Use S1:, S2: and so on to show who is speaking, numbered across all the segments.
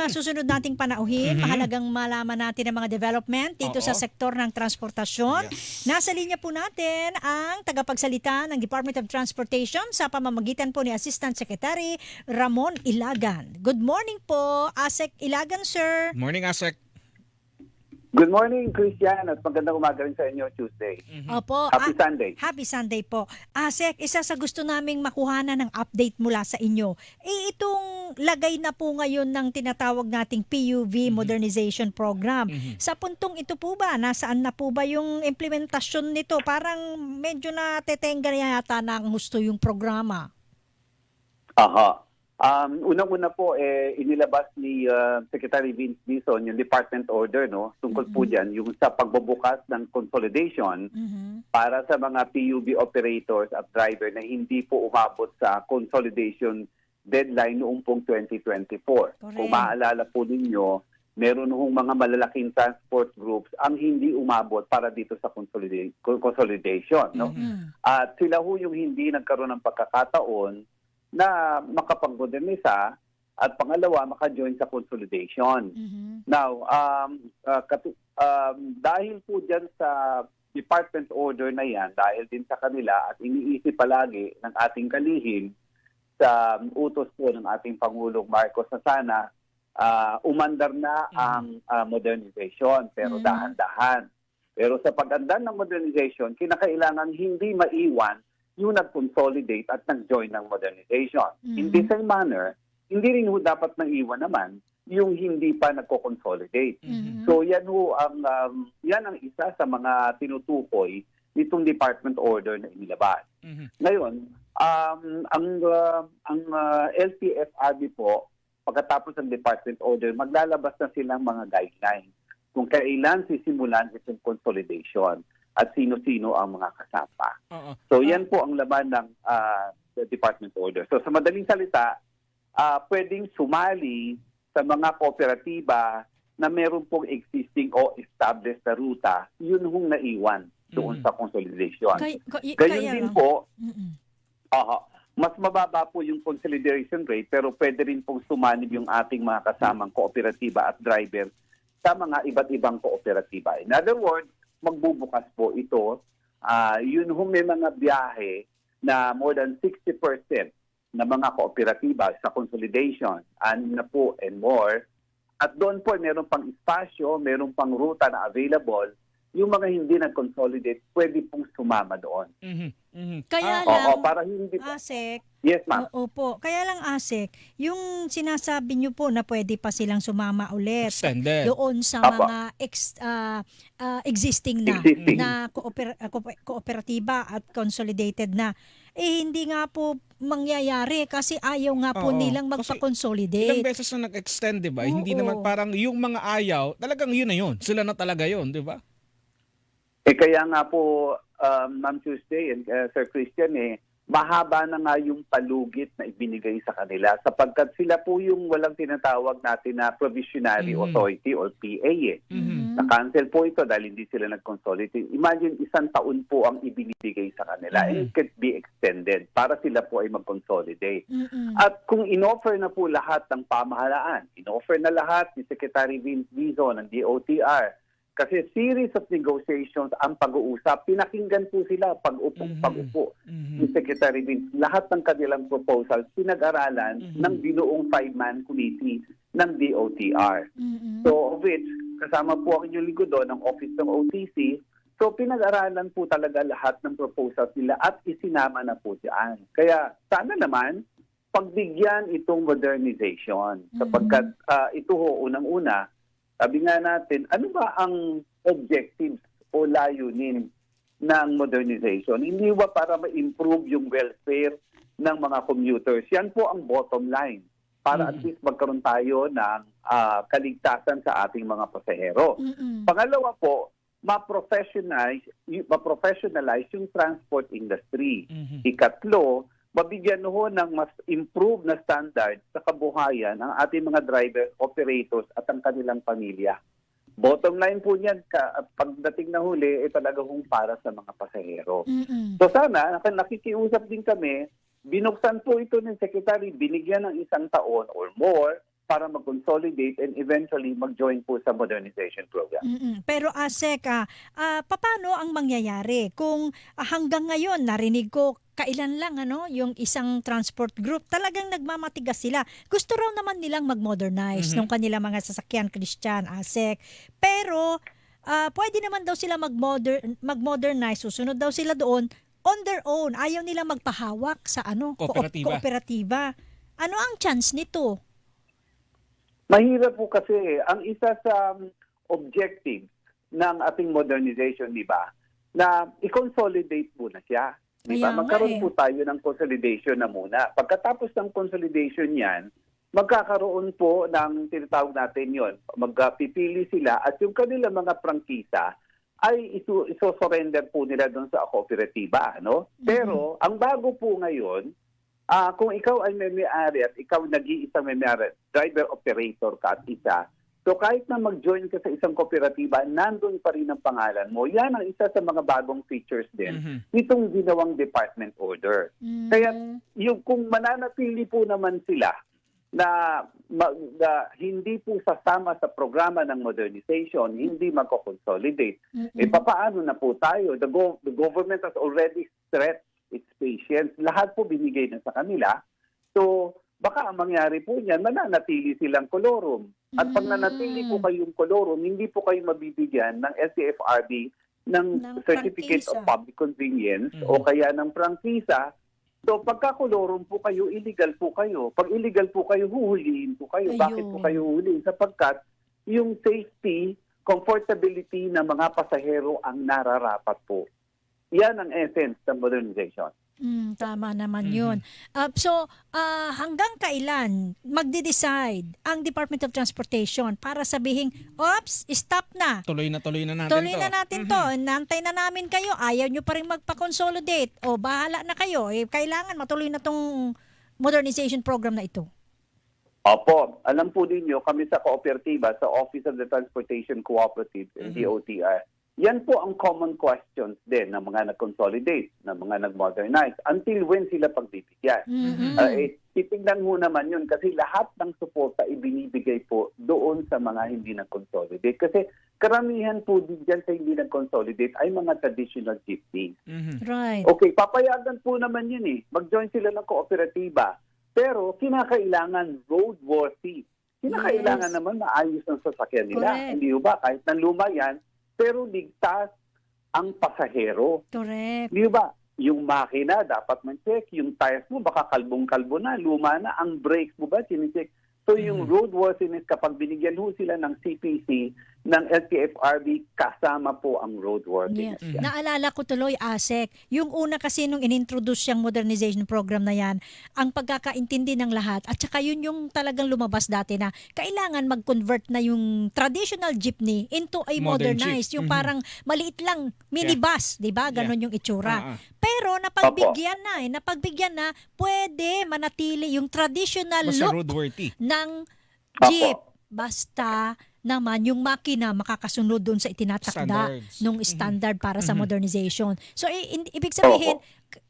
S1: mga susunod nating panauhin,
S2: Mhm.
S1: mahalagang malaman natin ang mga development dito sa
S2: Oo.
S1: sektor ng transportasyon. Nasa linya po natin ang tagapagsalita ng Department of Transportation sa pamamagitan po ni Assistant Secretary Ramon Ilagan. Good morning po, Asek Ilagan, sir.
S2: Morning, Asek.
S3: Good morning, Christian, at magandang umaga rin sa inyo Tuesday.
S1: Opo.
S3: Happy
S1: ah,
S3: Sunday.
S1: Happy Sunday po. Asek, isa sa gusto naming makuhanan ng update mula sa inyo. Eh, itong lagay na po ngayon ng tinatawag nating PUV Modernization Program. Sa puntong ito po ba, nasaan na po ba yung implementasyon nito? Parang medyo na yata na ang gusto yung programa.
S3: Aha. Um, unang-una po, eh, inilabas ni uh, Secretary Vince Dizon yung department order no, tungkol po dyan, yung sa pagbubukas ng consolidation
S1: Mhm.
S3: para sa mga PUB operators at driver na hindi po umabot sa consolidation deadline noong pong 2024.
S1: Correct.
S3: Kung maaalala po ninyo, meron hong mga malalaking transport groups ang hindi umabot para dito sa consolida- consolidation. No?
S1: Mhm.
S3: At sila ho yung hindi nagkaroon ng pagkakataon na makapag-modernisa at pangalawa, maka-join sa consolidation.
S1: Mhm.
S3: Now, um, uh, um, dahil po dyan sa department order na yan, dahil din sa kanila at iniisip palagi ng ating kalihim sa um, utos po ng ating Pangulong Marcos na sana ah, umandar na ang ah, modernization, pero
S1: Mhm.
S3: dahan-dahan. Pero sa pag-andar ng modernization, kinakailangan hindi maiwan yung nag-consolidate at nag-join ng modernization. In
S1: Mhm.
S3: the same manner, hindi rin ho dapat naiwan naman yung hindi pa nagko-consolidate.
S1: Mhm.
S3: So yan ho ang um, yan ang isa sa mga tinutukoy nitong department order na inilabas.
S2: Mhm.
S3: Ngayon, um, ang uh, ang uh, LTFRB po pagkatapos ng department order maglalabas na silang mga guidelines kung kailan sisimulan itong consolidation at sino-sino ang mga kasama.
S2: Oo.
S3: So yan po ang laman ng the department order. So sa madaling salita, ah, pwedeng sumali sa mga kooperatiba na meron pong existing o established na ruta, yun hong naiwan doon
S2: Mhm.
S3: sa consolidation.
S1: Kay- kay-
S3: Gayon
S1: kaya
S3: din
S1: lang.
S3: po,
S1: Mhm.
S3: aha, mas mababa po yung consolidation rate pero pwede rin pong sumanib yung ating mga kasamang kooperatiba at driver sa mga iba't ibang kooperatiba. In other words, magbubukas po ito. Ah, yun ho may mga biyahe na more than 60% na mga kooperatiba sa consolidation and na po and more. At doon po meron pang espasyo, meron pang ruta na available. Yung mga hindi nag-consolidate, pwede pong sumama doon.
S2: Mhm. Mhm.
S1: Kaya
S2: Ah,
S1: lang,
S3: Oo, para hindi...
S1: Asek,
S3: Yes, ma'am.
S1: Oo po. Kaya lang Asek, yung sinasabi niyo po na pwede pa silang sumama ulit
S2: extended.
S1: doon sa
S3: Apo.
S1: mga ex, ah, ah, existing na
S3: Existing.
S1: na kooper, ah, ko- kooperatiba at consolidated na eh hindi nga po mangyayari kasi ayaw nga po
S2: Oo.
S1: nilang
S2: Kasi
S1: magpa-consolidate.
S2: Ilang beses na nag-extend, di ba? Hindi naman parang yung mga ayaw, talagang yun na yun. Sila na talaga yun, di ba?
S3: Eh kaya nga po, um, Ma'am Tuesday and uh, Sir Christian, eh, mahaba na nga yung palugit na ibinigay sa kanila sapagkat sila po yung walang tinatawag natin na provisionary
S2: Mhm.
S3: authority or PA eh.
S1: Mhm.
S3: Na-cancel po ito dahil hindi sila nag-consolidate. Imagine isang taon po ang ibinibigay sa kanila and it can be extended para sila po ay mag-consolidate.
S1: Mm-mm.
S3: At kung inoffer na po lahat ng pamahalaan, inoffer na lahat ni Secretary Vince Dizon ng DOTR, kasi series of negotiations ang pag-uusap, pinakinggan po sila pag-upo,
S2: Mhm.
S3: pag-upo ni
S2: Mhm.
S3: Secretary Vince. Lahat ng kanilang proposals pinag-aralan
S2: Mhm.
S3: ng binuong five-man committee ng DOTR.
S1: Mm-mm.
S3: So of which, kasama po ang inyong lingkod doon, ang office ng OTC. So pinag-aralan po talaga lahat ng proposals nila at isinama na po diyan. Kaya sana naman, pagbigyan itong modernization. Sapagkat ah, ito ho, unang-una, sabi nga natin, ano ba ang objectives o layunin ng modernization? Hindi ba para ma-improve yung welfare ng mga commuters? Yan po ang bottom line. Para at
S2: Mhm.
S3: least magkaroon tayo ng ah, kaligtasan sa ating mga pasahero.
S1: Mm-mm.
S3: Pangalawa po, ma-professionalize, ma-professionalize yung transport industry.
S2: Mhm.
S3: Ikatlo, mabigyan ho ng mas improved na standard sa kabuhayan ang ating mga driver, operators at ang kanilang pamilya. Bottom line po niyan, ka, pagdating na huli, eh talaga hong para sa mga pasahero.
S1: Mm-mm.
S3: So sana, nak- nakikiusap din kami, binuksan po ito ng Secretary, binigyan ng isang taon or more para mag-consolidate and eventually mag-join po sa modernization program.
S1: Mm-mm. Pero ASEC, ah, ah, paano ang mangyayari kung hanggang ngayon narinig ko kailan lang ano yung isang transport group talagang nagmamatigas sila. Gusto raw naman nilang mag-modernize
S2: Mhm.
S1: ng kanilang mga sasakyan Christian, ASEC. Pero ah, pwede naman daw sila mag-modern mag-modernize, susunod daw sila doon on their own. Ayaw nilang magpahawak sa ano, koop-
S2: Kooperatiba.
S1: kooperatiba. Ano ang chance nito?
S3: Mahirap po kasi ang isa sa um, objective ng ating modernization, di ba, na i-consolidate muna siya. Di ba? Magkaroon
S1: eh.
S3: po tayo ng consolidation na muna. Pagkatapos ng consolidation yan, magkakaroon po ng tinatawag natin yon magpipili sila at yung kanilang mga prangkisa ay isu- iso-surrender po nila doon sa kooperatiba. No? Pero ang bago po ngayon, ah kung ikaw ay may may-ari at ikaw nag-iisang may-ari, driver operator ka at isa, so kahit na mag-join ka sa isang kooperatiba, nandun pa rin ang pangalan mo. Yan ang isa sa mga bagong features din
S2: Mhm.
S3: nitong ginawang department order.
S1: Mm.
S3: Kaya yung kung mananatili po naman sila na, ma- na hindi po sasama sa programa ng modernization, hindi magko-consolidate.
S1: Mm-mm.
S3: Eh papaano na po tayo? The, go- the government has already stretched its patience. Lahat po binigay na sa kanila. So baka ang mangyari po niyan, mananatili silang kolorum. At pag nanatili po kayong kolorum, hindi po kayo mabibigyan ng SCFRB ng,
S1: Ng
S3: Certificate
S1: prangkisa.
S3: of Public Convenience
S2: Mhm.
S3: o kaya ng prangkisa. So pagka kolorum po kayo, illegal po kayo. Pag illegal po kayo, huhulihin po kayo. Bakit po
S1: Ayun.
S3: kayo huhulihin? Sapagkat yung safety, comfortability ng mga pasahero ang nararapat po. Yan ang essence ng modernization.
S1: Mm, tama naman
S2: Mhm.
S1: yun. Uh, so, ah, hanggang kailan magde-decide ang Department of Transportation para sabihin, ops, stop na.
S2: Tuloy na tuloy na natin
S1: Tuloy
S2: to.
S1: na natin to. Nantay na namin kayo. Ayaw nyo pa rin magpa-consolidate. O bahala na kayo. Eh, kailangan matuloy na tong modernization program na ito.
S3: Opo, alam po ninyo, kami sa kooperatiba, sa Office of the Transportation Cooperatives,
S2: Mhm.
S3: and DOTR, yan po ang common questions din ng mga nag-consolidate, ng mga nag-modernize, until when sila pagbibigyan.
S1: Mhm.
S3: Ah, eh, titignan mo naman yun kasi lahat ng suporta ibinibigay po doon sa mga hindi nag-consolidate. Kasi karamihan po din dyan sa hindi nag-consolidate ay mga traditional jeepneys.
S2: Mhm.
S1: Right.
S3: Okay, papayagan po naman yun eh. Mag-join sila ng kooperatiba. Pero kinakailangan roadworthy. Kinakailangan
S1: Yes.
S3: naman maayos ng sasakyan nila.
S1: Correct.
S3: Hindi ba? Kahit nang luma yan, pero ligtas ang pasahero.
S1: Correct.
S3: Di ba? Yung makina, dapat man-check. Yung tires mo, baka kalbong-kalbo na, luma na. Ang brakes mo ba, chine-check. So yung
S2: Mhm.
S3: roadworthiness, kapag binigyan ho sila ng CPC, ng LTFRB, kasama po ang
S1: Yeah.
S3: roadworthiness. yan.
S1: Naalala ko tuloy, ASEC, yung una kasi nung inintroduce yung modernization program na yan, ang pagkakaintindi ng lahat, at saka yun yung talagang lumabas dati na kailangan mag-convert na yung traditional jeepney into a
S2: Modern
S1: modernized,
S2: jeep.
S1: yung
S2: Mhm.
S1: parang maliit lang minibus, di ba? Ganon yung itsura.
S2: Ah.
S1: Pero napagbigyan na eh, napagbigyan na, pwede manatili yung traditional
S2: Basta
S1: look
S2: roadworthy.
S1: ng jeep. Basta naman yung makina makakasunod dun sa itinatakda
S2: Standards.
S1: nung standard para sa
S2: Mhm.
S1: modernization. So i- in- ibig sabihin,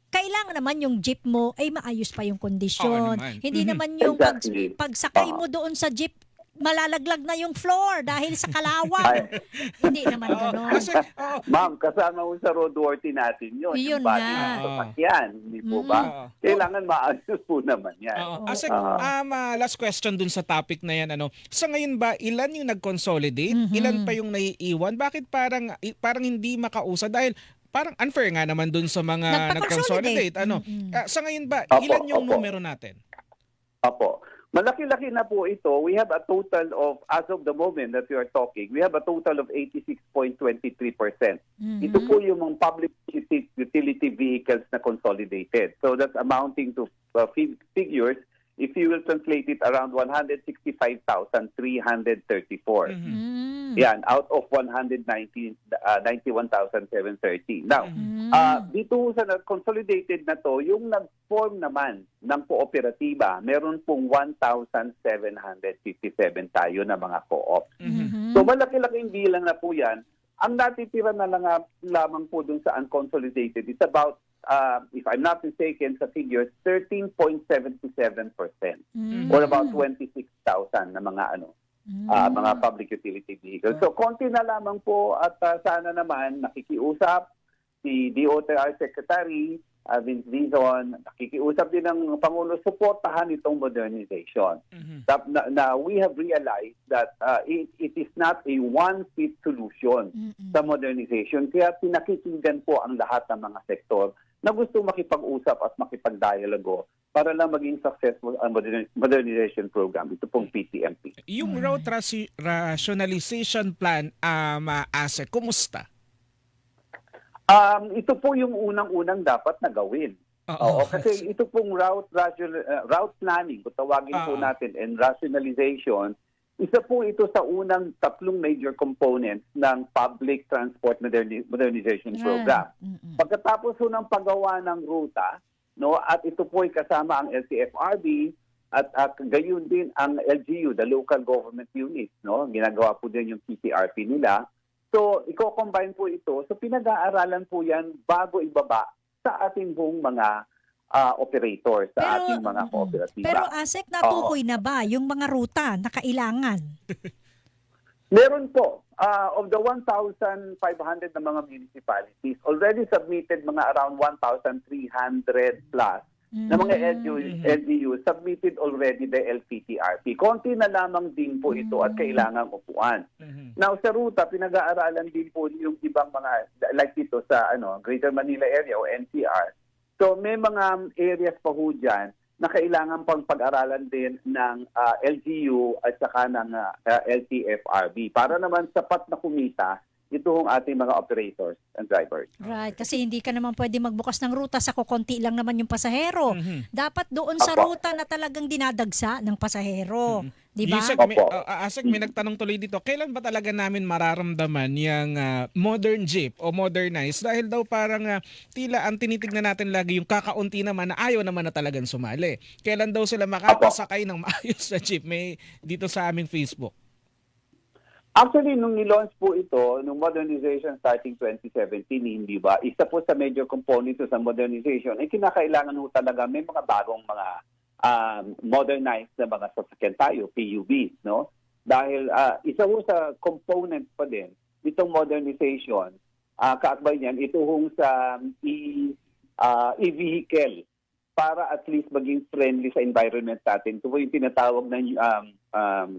S1: kailangan naman yung jeep mo ay maayos pa yung kondisyon.
S2: Oo naman.
S1: Hindi
S2: Mhm.
S1: naman yung pag,
S3: Exactly.
S1: pagsakay mo doon sa jeep, malalaglag na yung floor dahil sa kalawang. Hindi naman
S2: Oo,
S1: ganon.
S2: kasi, oo,
S3: Ma'am, kasama mo sa roadworthy natin yun.
S1: Yun
S3: yung body
S1: nga.
S3: ng sasakyan. Hindi po ba?
S2: Oo.
S3: Kailangan maayos po naman yan.
S2: Oo.
S1: Oo.
S2: Asa,
S3: Ah.
S2: um, ah, last question dun sa topic na yan. Ano, sa ngayon ba, ilan yung nag-consolidate?
S1: Mhm.
S2: Ilan pa yung naiiwan? Bakit parang, i- parang hindi makausa? Dahil parang unfair nga naman dun sa mga
S1: Nagpa-consolidate.
S2: nag-consolidate. Ano,
S1: Mhm.
S2: Ah, sa ngayon ba,
S3: Opo,
S2: ilan yung
S3: opo.
S2: numero natin?
S3: Apo. Malaki-laki na po ito. We have a total of, as of the moment that we are talking, we have a total of 86.23%.
S1: Mhm.
S3: Ito po yung mga public uti- utility vehicles na consolidated. So that's amounting to uh, fig- figures, if you will translate it, around 165,334.
S2: Mhm.
S1: Mm.
S3: Yan, out of 190, uh, 91,730. Now,
S1: Mm.
S3: Ah, dito sa na- consolidated na to, yung nag-form naman ng kooperatiba, meron pong 1,757 tayo na mga co-op.
S2: Mhm.
S1: Mhm.
S3: So malaki-laking bilang na po yan. Ang natitira na lang lamang po dun sa unconsolidated is about uh, if I'm not mistaken sa figures, 13.77%
S1: Mm.
S3: or about 26,000 na mga ano
S1: Mm.
S3: ah, mga public utility vehicles. So konti na lamang po at ah, sana naman nakikiusap si DOTR Secretary uh, Vince Dizon, nakikiusap din ng Pangulo, suportahan itong modernization.
S2: Mhm.
S3: Tap- Na, na we have realized that uh, it, it is not a one-fit solution
S1: Mm-mm.
S3: sa modernization. Kaya pinakikinggan po ang lahat ng mga sektor na gusto makipag-usap at makipag-dialogo para lang maging successful ang moderni- modernization program. Ito pong PTMP.
S2: Yung rasi- rationalization plan, um, uh, Ase, kumusta?
S3: Um, ito po yung unang-unang dapat na gawin. Oo, kasi ito pong route ration- uh, route planning, kung tawagin po
S2: Ah.
S3: natin, and rationalization, isa po ito sa unang tatlong major components ng public transport moderni- modernization program.
S1: Mm-mm.
S3: Pagkatapos po ng paggawa ng ruta, no, at ito po ay kasama ang LTFRB at, at gayon din ang LGU, the local government unit, no. Ginagawa po din yung PTRP nila. So, i-combine po ito. So, pinag-aaralan po yan bago ibaba sa ating buong mga ah, operators, sa
S1: Pero-
S3: ating mga kooperatiba.
S1: Pero ASEC, natukoy na ba yung mga ruta na kailangan?
S3: Meron po. ah, of the 1,500 na mga municipalities, already submitted mga around 1,300 plus na mga LGU,
S2: Mhm.
S3: LGU submitted already the LPTRP. Konti na lamang din po ito at
S1: Mm.
S3: kailangang upuan.
S2: Mhm.
S3: Now sa ruta, pinag-aaralan din po yung ibang mga, like dito sa ano Greater Manila area o NCR. So may mga areas pa ho dyan na kailangan pang pag-aralan din ng ah, LGU at saka ng ah, ah, LTFRB para naman sapat na kumita ito hong ating mga operators and drivers.
S1: Right, kasi hindi ka naman pwede magbukas ng ruta sa kukonti lang naman yung pasahero.
S2: Mhm.
S1: Dapat doon sa
S3: Apo.
S1: ruta na talagang dinadagsa ng pasahero.
S2: Mhm.
S1: Di ba?
S2: Yusek, may,
S3: Opo.
S2: uh, Asek, may nagtanong tuloy dito, kailan ba talaga namin mararamdaman yung ah, modern jeep o modernized? Dahil daw parang ah, tila ang tinitignan natin lagi yung kakaunti naman na ayaw naman na talagang sumali. Kailan daw sila makakasakay ng maayos na jeep? May dito sa aming Facebook.
S3: Actually, nung nilaunch po ito, nung modernization starting 2017, hindi ba, isa po sa major component sa modernization, ay kinakailangan ho talaga may mga bagong mga um, modernized na mga sasakyan tayo, PUV, no? Dahil ah, isa ho sa component pa din itong modernization, uh, kaakbay niyan, ito hong sa um, e, ah, e-vehicle para at least maging friendly sa environment natin. Ito po yung tinatawag na um, um,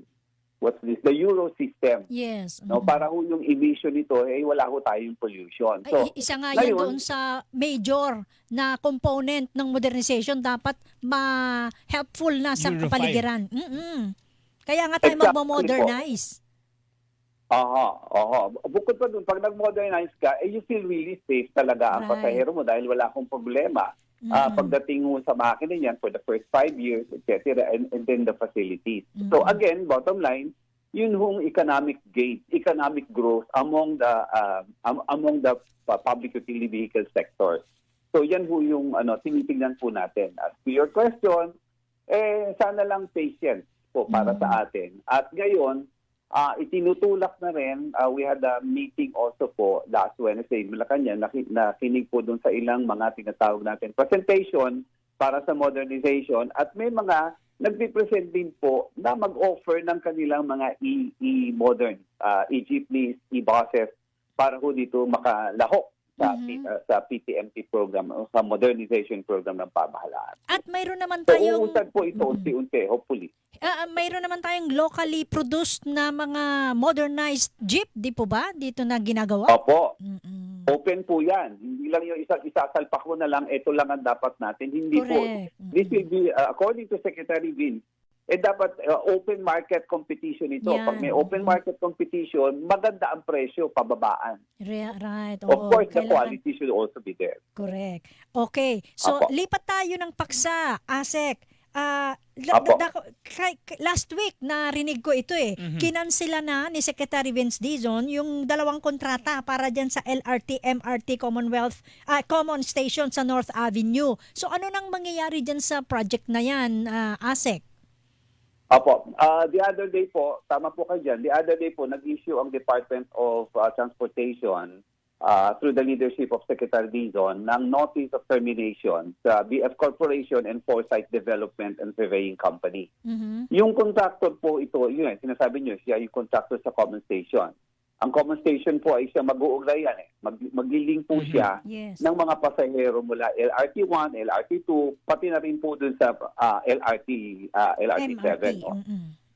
S3: what's this, the Euro system.
S1: Yes.
S3: No,
S1: mhm.
S3: para ho yung emission nito, eh wala ho tayong pollution. So,
S1: Ay, isa nga yan
S3: ngayon-
S1: doon sa major na component ng modernization dapat ma-helpful na sa
S2: Euro
S1: kapaligiran. Mm-mm. Kaya nga tayo
S3: Exactly
S1: magmo-modernize.
S3: aha, aha. Bukod pa dun, pag nag-modernize ka, eh you feel really safe talaga ang
S1: Right.
S3: pasahero mo dahil wala akong problema. Ah,
S1: Mm-mm.
S3: pagdating mo sa makina niyan for the first five years, etc. And, and then the facilities. So
S1: Mhm.
S3: again, bottom line, yun hong economic gain, economic growth among the uh, am- among the uh, public utility vehicle sectors. So yan ho yung ano tinitingnan po natin. As to your question, eh sana lang patience po para
S1: Mhm.
S3: sa atin. At ngayon, ah itinutulak na rin, ah, we had a meeting also po last Wednesday in Malacanang, naki- nakinig po doon sa ilang mga tinatawag natin presentation para sa modernization at may mga nagpe-present din po na mag-offer ng kanilang mga e- e-modern, ah, e-jeepneys, e-buses para ho dito makalahok sa,
S1: Mhm.
S3: P- ah, sa PTMP program o sa modernization program ng pamahalaan.
S1: At mayroon naman
S3: So
S1: tayong
S3: uusad po ito
S1: Mhm.
S3: unti-unti, hopefully.
S1: Ah, mayroon naman tayong locally produced na mga modernized jeep, di po ba? Dito na ginagawa?
S3: Opo,
S1: Mm-mm.
S3: open po yan. Hindi lang yung isa, isasalpak mo na lang, ito lang ang dapat natin. Hindi po.
S1: Correct.
S3: This
S1: Mm-mm.
S3: will be, uh, according to Secretary Vince, eh dapat uh, open market competition ito.
S1: Yan.
S3: Pag may open market competition, maganda ang presyo, pababaan.
S1: Re- right.
S3: Of
S1: oo,
S3: course, the
S1: kailangan-
S3: quality should also be there.
S1: Correct. Okay. So,
S3: Apo.
S1: lipat tayo ng paksa, ASEC. Ah, la-
S3: Apo.
S1: da- da- kay- kay- last week narinig ko ito eh.
S2: Mhm.
S1: Kinansila na ni Secretary Vince Dizon yung dalawang kontrata para diyan sa LRT MRT Commonwealth ah, Common Station sa North Avenue. So ano nang mangyayari diyan sa project na yan, ah, ASEC?
S3: Apo, uh, the other day po, tama po kayo dyan, the other day po, nag-issue ang Department of uh, Transportation uh, through the leadership of Secretary Dizon ng notice of termination sa BF Corporation and Foresight Development and Surveying Company.
S1: Mhm.
S3: Yung contractor po ito, yun eh, sinasabi niyo, siya yung contractor sa common station. Ang common station po ay siya mag-uugnayan eh. Mag, maglilink po
S2: Mhm.
S3: siya
S1: Yes.
S3: ng mga pasahero mula LRT1, LRT2, pati na rin po dun sa ah, LRT, ah, LRT7
S1: MRT.
S3: o,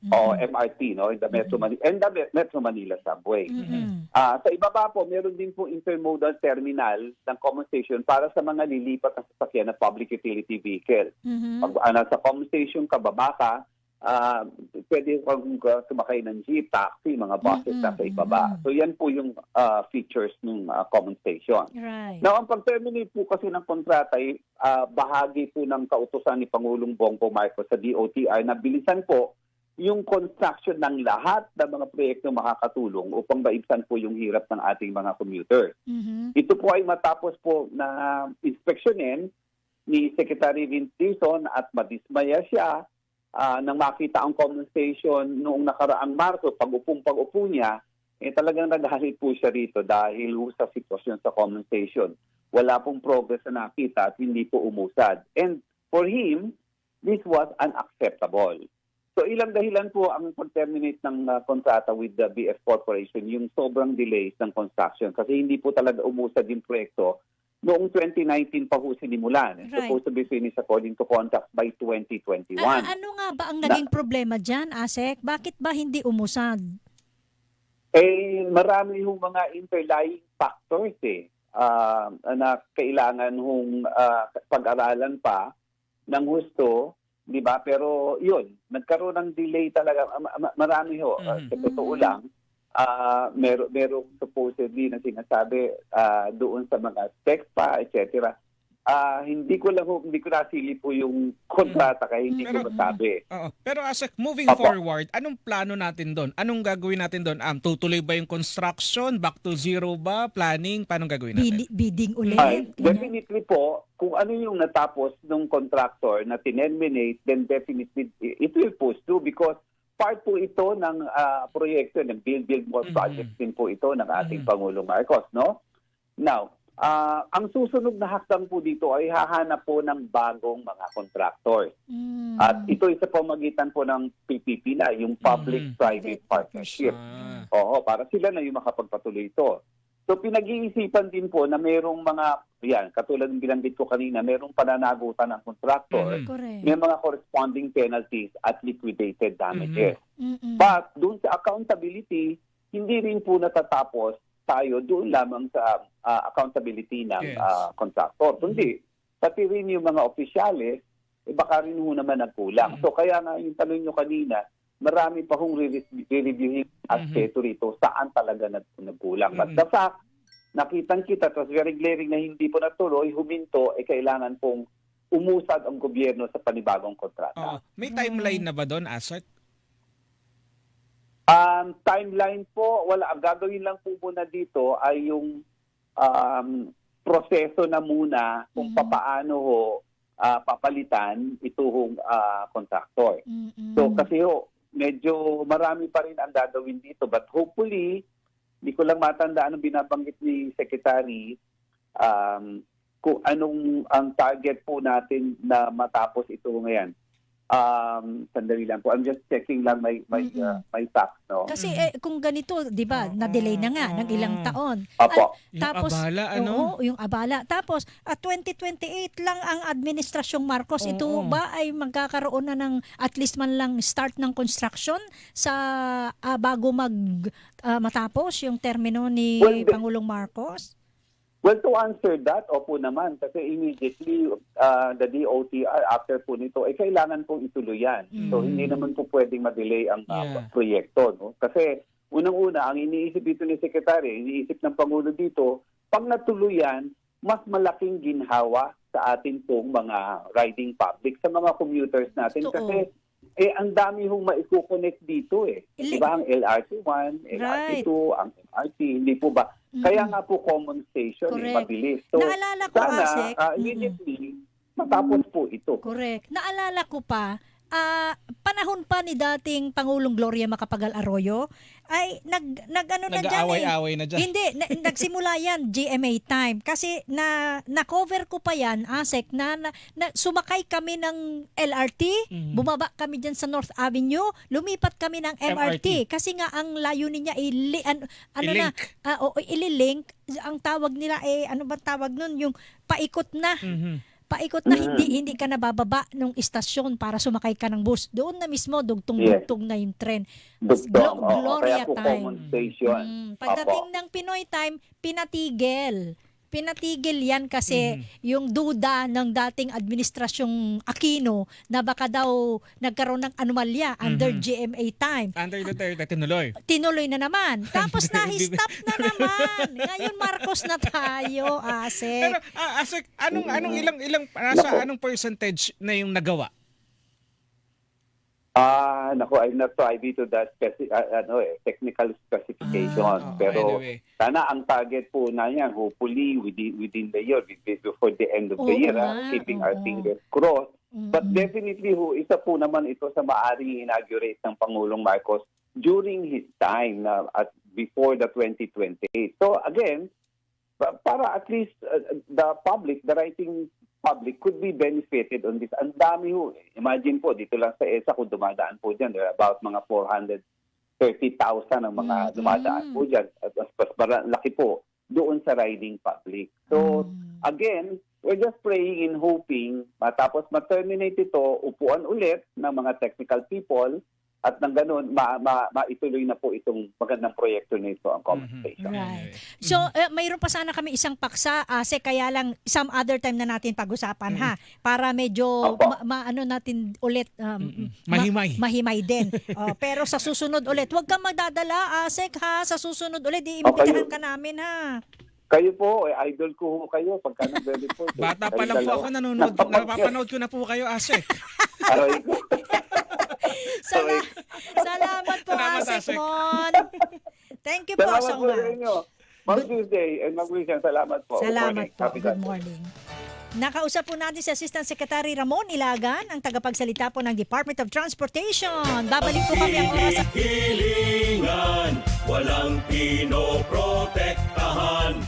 S1: mhm.
S3: o. MRT, no, in the Metro Manila, and the Me- Metro Manila subway.
S1: Mhm.
S3: Ah, sa ibaba po, meron din po intermodal terminal ng common station para sa mga lilipat ng sasakyan na public utility vehicle.
S1: Mhm.
S3: Pag uh, nasa common station ka, baba ka, ah, pwede kang uh, sumakay ng jeep, taxi, mga buses
S1: Mm-mm,
S3: na sa ibaba.
S1: mm-mm.
S3: So yan po yung ah, features ng ah, common station.
S1: Right.
S3: Now, ang pag-terminate po kasi ng kontrata ay ah, bahagi po ng kautusan ni Pangulong Bongbong Marcos sa DOTR na bilisan po yung construction ng lahat ng mga proyekto makakatulong upang maibsan po yung hirap ng ating mga commuters.
S1: Mhm.
S3: Ito po ay matapos po na inspeksyonin ni Secretary Vince at madismaya siya ah, nang makita ang common station noong nakaraang Marso, pag-upong pag-upo niya, eh talagang nagalit po siya rito dahil sa sitwasyon sa common station. Wala pong progress na nakita at hindi po umusad. And for him, this was unacceptable. So ilang dahilan po ang pag-terminate ng uh, kontrata with the BF Corporation, yung sobrang delays ng construction kasi hindi po talaga umusad yung proyekto. Noong 2019 pa po sinimulan. It's
S1: Right.
S3: supposed to be finished according to contract by 2021.
S1: A- ano nga ba ang naging problema dyan, Asek? Bakit ba hindi umusad?
S3: Eh, marami hong mga interlying factors eh ah, na kailangan hong ah, pag-aralan pa ng husto, di ba? Pero yun, nagkaroon ng delay talaga. Ma- ma- Marami ho, ah,
S2: Mhm.
S3: sa totoo lang, ah mer merong supposedly na sinasabi ah, doon sa mga specs pa, etc. Ah, hindi ko lang ho, hindi ko nasili po yung kontrata kaya hindi
S2: Pero-
S3: ko masabi.
S2: Oo. Pero Asek, moving
S3: Apo.
S2: forward, anong plano natin doon? Anong gagawin natin doon? Um, tutuloy ba yung construction? Back to zero ba? Planning? Paano gagawin natin?
S1: Bidi- bidding ulit? Ganyan.
S3: definitely po, kung ano yung natapos ng contractor na tinerminate, then definitely it will push through because part po ito ng ah, proyekto ng Build Build More
S2: Mhm.
S3: projects din po ito ng ating
S2: Mhm.
S3: Pangulong Marcos, no? Now, ah, ang susunod na hakdang po dito ay hahanap po ng bagong mga contractors.
S1: Mm.
S3: At ito ay sa pamagitan po ng PPP na, yung Public-Private
S1: Private
S3: Partnership.
S2: Ah.
S3: Oo, para sila na yung makapagpatuloy ito. So pinag-iisipan din po na mayroong mga, yan, katulad ng binanggit ko kanina, mayroong pananagutan ng contractor.
S1: Correct.
S3: may mga corresponding penalties at liquidated damages.
S1: Mm-mm.
S3: But doon sa accountability, hindi rin po natatapos tayo doon lamang sa ah, accountability ng
S2: Yes.
S3: ah, contractor. Kundi, pati rin yung mga opisyales, eh baka rin ho naman nagkulang.
S2: Mhm.
S3: So kaya nga yung tanong nyo kanina, marami pa hong re- re-reviewing aspeto rito saan talaga nag- nagkulang. But
S2: Mhm.
S3: the fact, nakitang kita, it was very glaring na hindi po natuloy, huminto, eh kailangan pong umusad ang gobyerno sa panibagong kontrata.
S2: Oo. May timeline na ba doon, Asek?
S3: Um, timeline po, wala. Ang gagawin lang po muna dito ay yung um, proseso na muna kung
S1: Mhm.
S3: papaano ho ah, papalitan itong ah, contractor.
S1: Mm-mm.
S3: So kasi ho, medyo marami pa rin ang gagawin dito but hopefully, hindi ko lang matandaan ang binabanggit ni Secretary um, kung anong ang target po natin na matapos ito ngayon. Um, sandali lang po. I'm just checking lang my my uh, my facts, no?
S1: Kasi eh, kung ganito, 'di ba, na-delay na nga ng ilang taon.
S3: Apo.
S2: Yung
S1: Tapos,
S2: abala, ano?
S1: Oo, yung abala. Tapos, at 2028 lang ang administrasyong Marcos. Ito
S2: Oo.
S1: ba ay magkakaroon na ng at least man lang start ng construction sa ah, bago mag ah, matapos yung termino ni
S3: Well,
S1: Pangulong Marcos?
S3: Well, to answer that, opo naman. Kasi immediately, uh, the DOTR, after po nito, eh, kailangan pong ituloy yan. So,
S1: Mm.
S3: hindi naman po pwedeng ma-delay ang uh,
S2: Yeah.
S3: proyekto. No? Kasi, unang-una, ang iniisip dito ni Secretary, iniisip ng Pangulo dito, pag natuloy yan, mas malaking ginhawa sa atin pong mga riding public, sa mga commuters natin.
S1: Totoo.
S3: Kasi, eh, ang dami hong maiko-connect dito eh.
S1: Ili-
S3: Di ba? Ang LRT1,
S1: Right.
S3: LRT2, ang MRT, hindi po ba? Kaya nga po common station, eh,
S1: Correct.
S3: mabilis. So,
S1: Naalala ko,
S3: sana ah,
S1: mm-mm.
S3: immediately matapos po ito.
S1: Correct. Naalala ko pa ah, panahon pa ni dating Pangulong Gloria Macapagal Arroyo ay nag nag ano na diyan eh.
S2: Nag-aaway-away na dyan.
S1: Hindi, na, nagsimula yan GMA time kasi na na-cover ko pa yan ASEC na, na, na sumakay kami ng LRT,
S2: Mhm.
S1: bumaba kami diyan sa North Avenue, lumipat kami ng MRT, kasi nga ang layunin niya ili ano, ano na
S2: I-link.
S1: ah, oo, ililink ang tawag nila eh ano ba tawag nun yung paikot na
S2: Mhm.
S1: Paikot na
S3: Mhm.
S1: hindi hindi ka nabababa nung istasyon para sumakay ka ng bus. Doon na mismo dugtong-dugtong na yung tren.
S3: Dugtong.
S1: Glo-
S3: Oo,
S1: Gloria
S3: po
S1: time. Mm, pagdating ng Pinoy time, pinatigil. Pinatigil yan kasi
S2: Mhm.
S1: yung duda ng dating administrasyong Aquino na baka daw nagkaroon ng anomalya under
S2: Mhm.
S1: GMA time.
S2: Under Duterte, tinuloy.
S1: Tinuloy na naman. Tapos na-stop na naman. Ngayon Marcos na tayo, ase.
S2: Pero ah, Asek, anong anong ilang ilang nasa anong percentage na yung nagawa?
S3: Ah, nako, I'm not privy to that speci- ah, ano eh, technical specification.
S1: Ah,
S2: Oo,
S3: Pero
S2: anyway.
S3: sana ang target po na yan, hopefully within, within the year, with- before the end of the
S1: Oo
S3: year,
S1: nga,
S3: ah, keeping our
S1: oo.
S3: fingers crossed. But
S1: Mm-mm.
S3: definitely ho, isa po naman ito sa maaring inaugurate ng Pangulong Marcos during his time na at before the 2028. So again, pa- para at least uh, the public, the writing public could be benefited on this. Ang dami ho. Imagine po, dito lang sa ESA kung dumadaan po dyan, there are about mga 430,000 ang mga
S1: Mm-mm.
S3: dumadaan po dyan. At mas, mas laki po doon sa riding public. So,
S1: Mm.
S3: again, we're just praying and hoping matapos ma-terminate ito, upuan ulit ng mga technical people at nang ganun, ma- ma- maituloy na po itong magandang proyekto nito ang common
S2: Mhm.
S3: station.
S1: Right. So, eh, mayroon pa sana kami isang paksa, ase kaya lang some other time na natin pag-usapan ha para medyo
S3: Opo.
S1: ma- maano natin ulit um,
S2: Mm-mm.
S1: ma-
S2: Mahimay.
S1: mahimay din. Oh, pero sa susunod ulit, huwag kang magdadala, Asek ha, sa susunod ulit iimbitahan
S3: Okay.
S1: ka namin ha.
S3: Kayo po, eh, idol ko ho kayo pagka nag-ready po.
S2: Bata pa lang po ako nanonood, napapanood ko na po kayo, Asek.
S3: Aray ko.
S1: Sala- salamat po,
S2: Salamat,
S1: Asek
S2: Asek.
S1: Mon. Thank you po
S3: Salamat
S1: so
S3: po sa
S1: much.
S3: inyo. Mag Tuesday and mag Salamat po. Good
S1: Salamat
S3: morning.
S1: po.
S3: Happy
S1: Good
S3: Sunday.
S1: morning. Nakausap po natin si Assistant Secretary Ramon Ilagan, ang tagapagsalita po ng Department of Transportation. Babalik po kami ang oras
S4: Hilingan, walang pinoprotektahan.